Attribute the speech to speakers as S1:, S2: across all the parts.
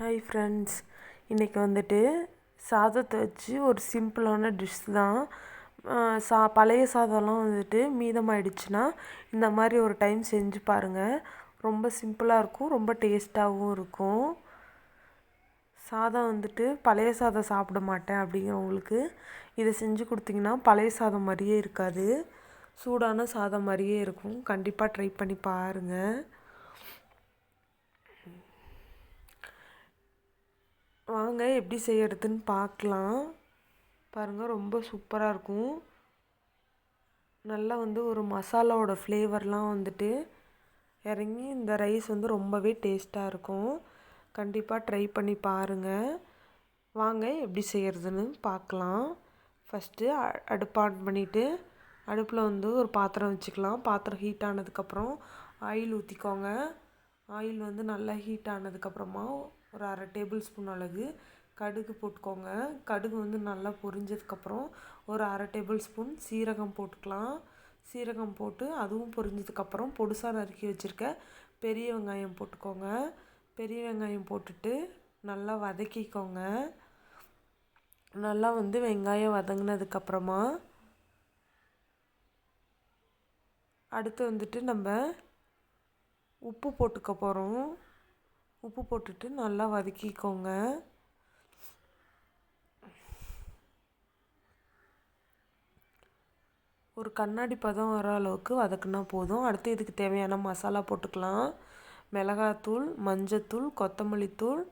S1: Hi friends இன்றைக்கி வந்துட்டு சாதத்தை வச்சு ஒரு சிம்பிளான டிஷ் தான். சா பழைய சாதம்லாம் வந்துட்டு மீதமாயிடுச்சுன்னா இந்த மாதிரி ஒரு டைம் செஞ்சு பாருங்கள் ரொம்ப சிம்பிளாக இருக்கும் ரொம்ப டேஸ்ட்டாகவும் இருக்கும். சாதம் வந்துட்டு பழைய சாதம் சாப்பிட மாட்டேன் அப்படிங்கிறவங்களுக்கு இதை செஞ்சு கொடுத்தீங்கன்னா பழைய சாதம் மாதிரியே இருக்காது. சூடான சாதம் மாதிரியே இருக்கும். கண்டிப்பாக ட்ரை பண்ணி பாருங்கள் வாங்க எப்படி செய்யறதுன்னு பார்க்கலாம். பாருங்கள் ரொம்ப சூப்பராக இருக்கும். நல்லா வந்து ஒரு மசாலாவோட ஃப்ளேவர்லாம் வந்துட்டு இறங்கி இந்த ரைஸ் வந்து ரொம்பவே டேஸ்ட்டாக இருக்கும். கண்டிப்பாக ட்ரை பண்ணி பாருங்கள் வாங்க எப்படி செய்கிறதுன்னு பார்க்கலாம். ஃபஸ்ட்டு அடுப்பு ஆன் பண்ணிவிட்டு அடுப்பில் வந்து ஒரு பாத்திரம் வச்சுக்கலாம். பாத்திரம் ஹீட் ஆனதுக்கப்புறம் ஆயில் ஊற்றிக்கோங்க ஆயில் வந்து நல்லா ஹீட் ஆனதுக்கப்புறமா ஒரு அரை டேபிள் ஸ்பூன் அளவு கடுகு போட்டுக்கோங்க. கடுகு வந்து நல்லா பொரிஞ்சதுக்கப்புறம் ஒரு அரை டேபிள் ஸ்பூன் சீரகம் போட்டுக்கலாம். சீரகம் போட்டு அதுவும் பொரிஞ்சதுக்கப்புறம் பொடுசாக நறுக்கி வச்சுருக்க பெரிய வெங்காயம் போட்டுக்கோங்க. பெரிய வெங்காயம் போட்டுட்டு நல்லா வதக்கிக்கோங்க. நல்லா வந்து வெங்காயம் வதங்கினதுக்கப்புறமா அடுத்து வந்துட்டு நம்ம உப்பு போட்டுக்க போகிறோம் உப்பு போட்டுட்டு நல்லா வதக்கிக்கோங்க. ஒரு கண்ணாடி பதம் வர அளவுக்கு வதக்குனா போதும். அடுத்து இதுக்கு தேவையான மசாலா போட்டுக்கலாம். மிளகாத்தூள் மஞ்சத்தூள் கொத்தமல்லி தூள்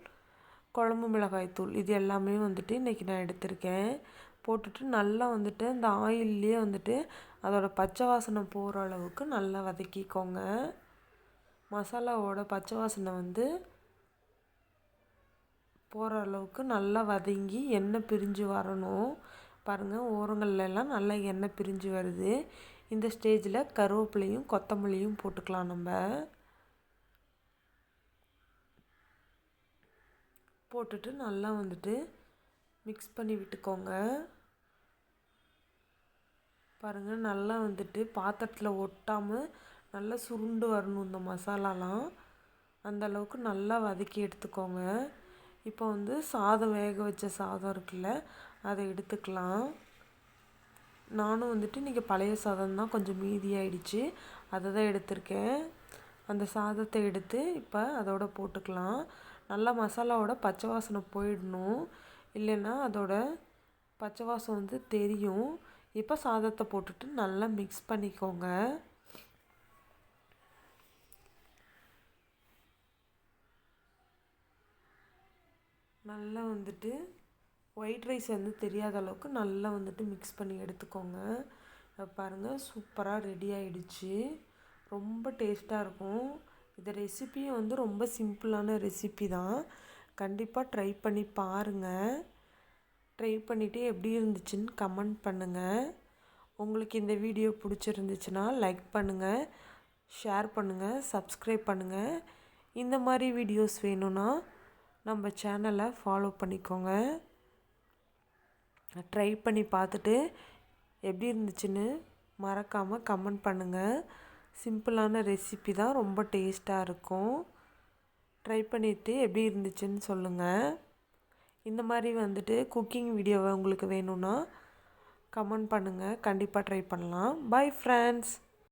S1: குழம்பு மிளகாய் தூள் இது எல்லாமே வந்துட்டு இன்றைக்கி நான் எடுத்திருக்கேன். போட்டுட்டு நல்லா வந்துட்டு இந்த ஆயில்லையே வந்துட்டு அதோட பச்சை வாசனை போகிற அளவுக்கு நல்லா வதக்கிக்கோங்க. மசாலாவோட பச்சை வாசனை வந்து போகிற அளவுக்கு நல்லா வதங்கி எண்ணெய் பிரிஞ்சு வரணும். பாருங்கள் ஓரங்கள்லாம் நல்லா எண்ணெய் பிரிஞ்சு வருது. இந்த ஸ்டேஜில் கருவேப்பிலையும் கொத்தமல்லியும் போட்டுக்கலாம் நம்ம. போட்டுட்டு நல்லா வந்துட்டு மிக்ஸ் பண்ணி விட்டுக்கோங்க. பாருங்கள் நல்லா வந்துட்டு பாத்திரத்தில் ஒட்டாமல் நல்லா சுருண்டு வரணும் இந்த மசாலாலாம். அந்த அளவுக்கு நல்லா வதக்கி எடுத்துக்கோங்க. இப்போ வந்து சாதம் வேக வச்ச சாதம் இருக்குல்ல அதை எடுத்துக்கலாம். நானும் வந்துட்டு இன்றைக்கி பழைய சாதம் தான் கொஞ்சம் மீதியாயிடுச்சு. அதை தான் எடுத்திருக்கேன். அந்த சாதத்தை எடுத்து இப்போ அதோட போட்டுக்கலாம். நல்லா மசாலாவோட பச்சை வாசனை போயிடணும். இல்லைன்னா அதோட பச்சை வாசம் வந்து தெரியும். இப்போ சாதத்தை போட்டுட்டு நல்லா மிக்ஸ் பண்ணிக்கோங்க. நல்லா வந்துட்டு ஒயிட் ரைஸ் வந்து தெரியாத அளவுக்கு நல்லா வந்துட்டு மிக்ஸ் பண்ணி எடுத்துக்கோங்க. பாருங்கள் சூப்பராக ரெடி ஆகிடுச்சு ரொம்ப டேஸ்ட்டாக இருக்கும். இந்த ரெசிப்பியும் வந்து ரொம்ப சிம்பிளான ரெசிபி தான். கண்டிப்பாக ட்ரை பண்ணி பாருங்கள் ட்ரை பண்ணிவிட்டு எப்படி இருந்துச்சுன்னு கமெண்ட் பண்ணுங்கள் உங்களுக்கு இந்த வீடியோ பிடிச்சிருந்துச்சுன்னா லைக் பண்ணுங்கள் ஷேர் பண்ணுங்கள் சப்ஸ்கிரைப் பண்ணுங்கள் இந்த மாதிரி வீடியோஸ் வேணும்னா நம்ம சேனலை ஃபாலோ பண்ணிக்கோங்க. ட்ரை பண்ணி பார்த்துட்டு எப்படி இருந்துச்சுன்னு மறக்காமல் கமெண்ட் பண்ணுங்கள் சிம்பிளான ரெசிபி தான் ரொம்ப டேஸ்ட்டாக இருக்கும். ட்ரை பண்ணிவிட்டு எப்படி இருந்துச்சுன்னு சொல்லுங்கள் இந்த மாதிரி வந்துட்டு குக்கிங் வீடியோவை உங்களுக்கு வேணும்னா கமெண்ட் பண்ணுங்கள் கண்டிப்பாக ட்ரை பண்ணலாம். Bye friends